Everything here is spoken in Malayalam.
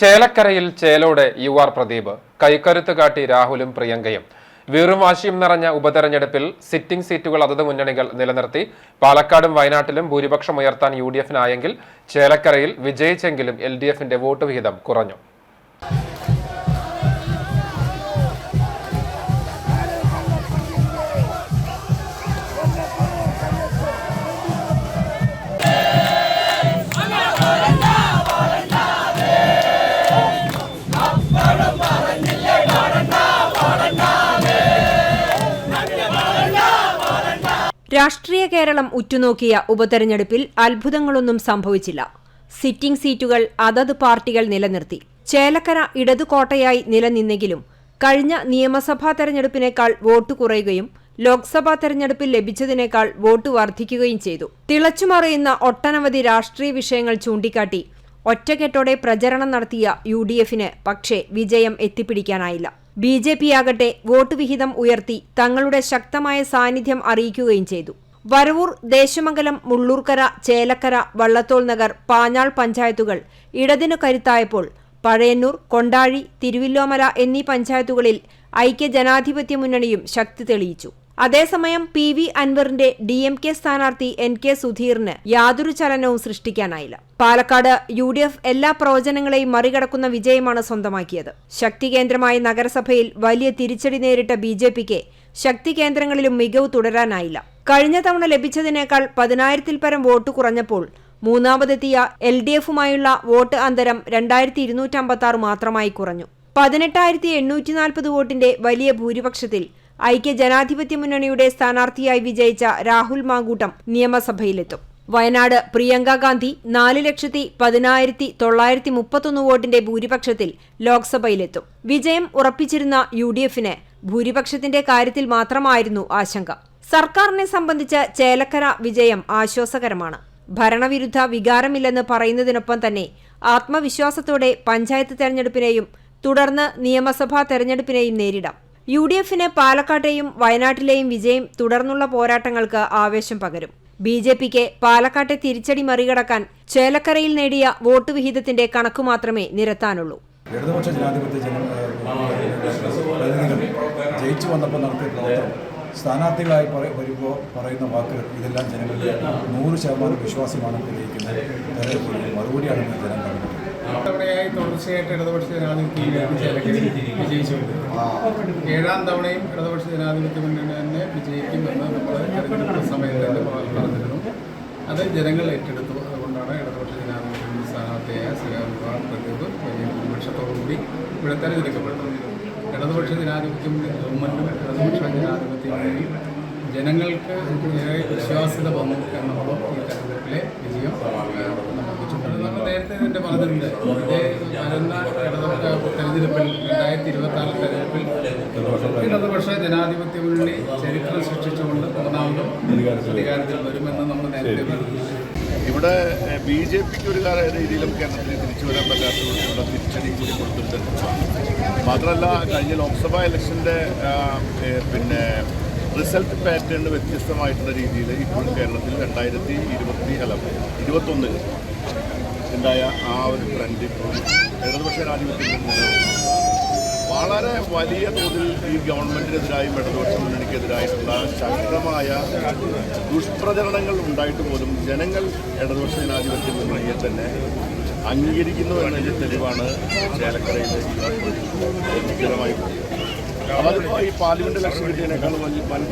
ചേലക്കരയിൽ ചേലോടെ യു ആർ പ്രദീപ്. കൈക്കരുത്ത് കാട്ടി രാഹുലും പ്രിയങ്കയും. വീറും വാശിയും നിറഞ്ഞ ഉപതെരഞ്ഞെടുപ്പിൽ സിറ്റിംഗ് സീറ്റുകൾ അതത് മുന്നണികൾ നിലനിർത്തി. പാലക്കാടും വയനാട്ടിലും ഭൂരിപക്ഷം ഉയർത്താൻ യു ഡി എഫിനായെങ്കിൽ ചേലക്കരയിൽ വിജയിച്ചെങ്കിലും എൽ ഡി എഫിന്റെ വോട്ട് വിഹിതം കുറഞ്ഞു. രാഷ്ട്രീയ കേരളം ഉറ്റുനോക്കിയ ഉപതെരഞ്ഞെടുപ്പിൽ അത്ഭുതങ്ങളൊന്നും സംഭവിച്ചില്ല. സിറ്റിംഗ് സീറ്റുകൾ അതത് പാർട്ടികൾ നിലനിർത്തി. ചേലക്കര ഇടതു കോട്ടയായി നിലനിന്നെങ്കിലും കഴിഞ്ഞ നിയമസഭാ തെരഞ്ഞെടുപ്പിനേക്കാൾ വോട്ട് കുറയുകയും ലോക്സഭാ തെരഞ്ഞെടുപ്പിൽ ലഭിച്ചതിനേക്കാൾ വോട്ട് വർദ്ധിക്കുകയും ചെയ്തു. തിളച്ചുമറിയുന്ന ഒട്ടനവധി രാഷ്ട്രീയ വിഷയങ്ങൾ ചൂണ്ടിക്കാട്ടി ഒറ്റക്കെട്ടോടെ പ്രചരണം നടത്തിയ യു ഡി എഫിന് പക്ഷേ വിജയം എത്തിപ്പിടിക്കാനായില്ല. ബി ജെ പി ആകട്ടെ വോട്ട് വിഹിതം ഉയർത്തി തങ്ങളുടെ ശക്തമായ സാന്നിധ്യം അറിയിക്കുകയും ചെയ്തു. വരവൂർ ദേശമംഗലം മുള്ളൂർക്കര ചേലക്കര വള്ളത്തോൾ നഗർ പാഞ്ഞാൾ പഞ്ചായത്തുകൾ ഇടതിനു കരുത്തായപ്പോൾ പഴയന്നൂർ കൊണ്ടാഴി തിരുവില്ലോമല എന്നീ പഞ്ചായത്തുകളിൽ ഐക്യ ജനാധിപത്യ മുന്നണിയും ശക്തി തെളിയിച്ചു. അതേസമയം പി വി അൻവറിന്റെ ഡി എം കെ സ്ഥാനാർത്ഥി എൻ കെ സുധീറിന് യാതൊരു ചലനവും സൃഷ്ടിക്കാനായില്ല. പാലക്കാട് യു ഡി എഫ് എല്ലാ പ്രവചനങ്ങളെയും മറികടക്കുന്ന വിജയമാണ് സ്വന്തമാക്കിയത്. ശക്തി കേന്ദ്രമായ നഗരസഭയിൽ വലിയ തിരിച്ചടി നേരിട്ട ബി ജെ പിക്ക് ശക്തി കേന്ദ്രങ്ങളിലും മികവ് തുടരാനായില്ല. കഴിഞ്ഞ തവണ ലഭിച്ചതിനേക്കാൾ പതിനായിരത്തിൽ പരം വോട്ട് കുറഞ്ഞപ്പോൾ മൂന്നാമതെത്തിയ എൽ ഡി എഫുമായുള്ള വോട്ട് അന്തരം രണ്ടായിരത്തി ഇരുന്നൂറ്റമ്പത്തി മാത്രമായി കുറഞ്ഞു. പതിനെട്ടായിരത്തി എണ്ണൂറ്റി നാൽപ്പത് വോട്ടിന്റെ വലിയ ഭൂരിപക്ഷത്തിൽ ഐക്യ ജനാധിപത്യ മുന്നണിയുടെ സ്ഥാനാർത്ഥിയായി വിജയിച്ച രാഹുൽ മാങ്കൂട്ടം നിയമസഭയിലെത്തും. വയനാട് പ്രിയങ്കാഗാന്ധി നാല് ലക്ഷത്തി പതിനായിരത്തി തൊള്ളായിരത്തി മുപ്പത്തൊന്ന് വോട്ടിന്റെ ഭൂരിപക്ഷത്തിൽ ലോക്സഭയിലെത്തും. വിജയം ഉറപ്പിച്ചിരുന്ന യു ഡി എഫിന് ഭൂരിപക്ഷത്തിന്റെ കാര്യത്തിൽ മാത്രമായിരുന്നു ആശങ്ക. സർക്കാരിനെ സംബന്ധിച്ച ചേലക്കര വിജയം ആശ്വാസകരമാണ്. ഭരണവിരുദ്ധ വികാരമില്ലെന്ന് പറയുന്നതിനൊപ്പം തന്നെ ആത്മവിശ്വാസത്തോടെ പഞ്ചായത്ത് തെരഞ്ഞെടുപ്പിനെയും തുടർന്ന് നിയമസഭാ തെരഞ്ഞെടുപ്പിനെയും നേരിടാം. യു ഡി എഫിന് പാലക്കാട്ടെയും വയനാട്ടിലെയും വിജയം തുടർന്നുള്ള പോരാട്ടങ്ങൾക്ക് ആവേശം പകരും. ബി ജെ പിക്ക് പാലക്കാട്ടെ തിരിച്ചടി മറികടക്കാൻ ചേലക്കരയിൽ നേടിയ വോട്ട് വിഹിതത്തിന്റെ കണക്കു മാത്രമേ നിരത്താനുള്ളൂ. ഇടതുപക്ഷ ജനാധിപത്യ ജയിച്ചു വന്നപ്പോൾ നടത്തിയ പ്രവർത്തനം സ്ഥാനാർത്ഥികളായി വരുമ്പോൾ പറയുന്ന വാക്കുകൾ ഇതെല്ലാം ജനങ്ങൾക്ക് നൂറ് ശതമാനം വിശ്വാസമാണ് തെളിയിക്കുന്നത്. മറുപടിയാണ് ജനം തവണയായി തുടർച്ചയായിട്ട് ഇടതുപക്ഷ ജനാധിപത്യം വിജയിച്ചുകൊണ്ട് ഏഴാം തവണയും ഇടതുപക്ഷ ജനാധിപത്യ മുന്നണി തന്നെ വിജയിക്കും എന്ന് നമ്മൾ തെരഞ്ഞെടുപ്പ് സമയത്ത് തന്നെ പറഞ്ഞിരുന്നു. അത് ജനങ്ങൾ ഏറ്റെടുത്തു. അതുകൊണ്ടാണ് ഇടതുപക്ഷ ജനാധിപത്യ സ്ഥാനാർത്ഥിയായ ശ്രീകാന്ത് പ്രദീപ് വലിയ ഭൂരിപക്ഷത്തോടുകൂടി ഇവിടെ തെരഞ്ഞെടുക്കപ്പെട്ടത് ഇടതുപക്ഷ ജനാധിപത്യ ഗവൺമെന്റും ഇടതുപക്ഷ ജനാധിപത്യ ജനങ്ങൾക്ക് ഏറെ വിശ്വാസ്യത വന്നു എന്നുള്ളത് ഈ തെരഞ്ഞെടുപ്പിലെ വിജയം നമ്മൾ നേരത്തെ തന്നെ പറഞ്ഞിട്ടുണ്ട്. ഇതേ വരുന്ന ഇടതുപക്ഷ തെരഞ്ഞെടുപ്പിൽ രണ്ടായിരത്തി ഇരുപത്തി ആറ് തെരഞ്ഞെടുപ്പിൽ ഇടതുപക്ഷ ജനാധിപത്യ മുന്നണി ചരിത്രം സൃഷ്ടിച്ചുകൊണ്ട് മൂന്നാമതും അധികാരത്തിൽ വരുമെന്ന് നമ്മൾ നേരത്തെ ഇവിടെ ബി ജെ പിക്ക് ഒരു കാല രീതിയിലും കേരളത്തിൽ തിരിച്ചു വരാൻ പറ്റാത്തതുകൊണ്ടുള്ള തിരിച്ചടി കൂടി കൊടുത്തിട്ടുണ്ട്. മാത്രമല്ല കഴിഞ്ഞ ലോക്സഭാ ഇലക്ഷന്റെ പിന്നെ റിസൾട്ട് പാറ്റേൺ വ്യത്യസ്തമായിട്ടുള്ള രീതിയിൽ ഇപ്പോൾ കേരളത്തിൽ രണ്ടായിരത്തി ഇരുപത്തി അല്ല ഇരുപത്തൊന്നിൽ ഉണ്ടായ ആ ഒരു ട്രെൻഡ് ഇപ്പോൾ ഇടതുപക്ഷ ജനാധിപത്യത്തിൽ വളരെ വലിയ തോതിൽ ഈ ഗവൺമെന്റിനെതിരായും ഇടതുപക്ഷ മുന്നണിക്കെതിരായിട്ടുള്ള ശക്തമായ ദുഷ്പ്രചരണങ്ങൾ ഉണ്ടായിട്ട് പോലും ജനങ്ങൾ ഇടതുപക്ഷ ജനാധിപത്യ മുന്നണിയെ തന്നെ അംഗീകരിക്കുന്നു എന്നതിന്റെ തെളിവാണ് ചേലക്കരയിലെ അപ്പോൾ അതിപ്പോൾ ഈ പാർലമെന്റ് ലക്ഷ്യം കിട്ടിയതിനേക്കാൾ വലിയ വൻ